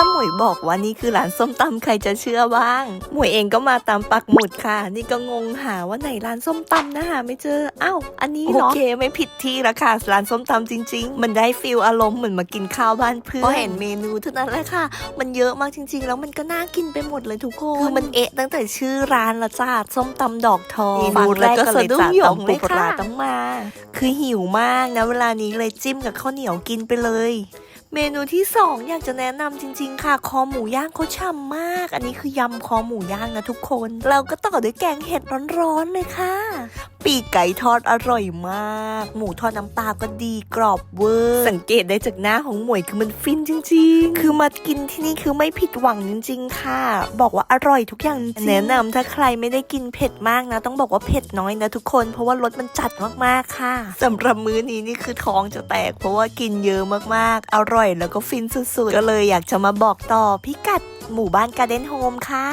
ถ้าหมวยบอกว่านี่คือร้านส้มตำใครจะเชื่อบ้าง หมวยเองก็มาตามปักหมุดค่ะ นี่ก็งงหาว่าไหนร้านส้มตำนะหาไม่เจออ้าวอันนี้เหรอโอเคไม่ผิดที่ละค่ะร้านส้มตำจริง ๆ มันได้ฟิลอารมณ์เหมือนมากินข้าวบ้านเพื่อนพอเห็นเมนูเท่านั้นแหละค่ะ มันเยอะมากจริง ๆ แล้วมันก็น่ากินไปหมดเลยทุกคนคือมันเอะตั้งแต่ชื่อร้านละจ้าส้มตำดอกทองเมนูฟังแรกก็สะดุ้งหยงเลยเลยจ้ะค่ะต้องมา คือหิวมากนะเวลานี้เลยจิ้มกับข้าวเหนียวกินไปเลย เมนูที่สองอยากจะแนะนำจริง ๆ ค่ะ คอหมูย่างเขาฉ่ำมาก อันนี้คือยำคอหมูย่างนะทุกคน เราก็ต่อด้วยแกงเห็ดร้อนๆเลยค่ะ ปีกไก่ทอดอร่อยมาก หมูทอดน้ำปลาก็ดีกรอบเวอร์ สังเกตได้จากหน้าของหมวยคือมันฟินจริง ๆ คือมากินที่นี่คือไม่ผิดหวังจริง ๆ ค่ะ บอกว่าอร่อยทุกอย่างจริงแนะนำถ้าใครไม่ได้กินเผ็ดมากนะ ต้องบอกว่าเผ็ดน้อยนะทุกคน เพราะว่ารสมันจัดมากๆค่ะสำหรับมื้อนี้นี่คือท้องจะแตก เพราะว่ากินเยอะมากๆ อร่อยแล้วก็ฟินสุดๆ ก็เลยอยากจะมาบอกต่อพิกัดหมู่บ้านการ์เด้นโฮมค่ะ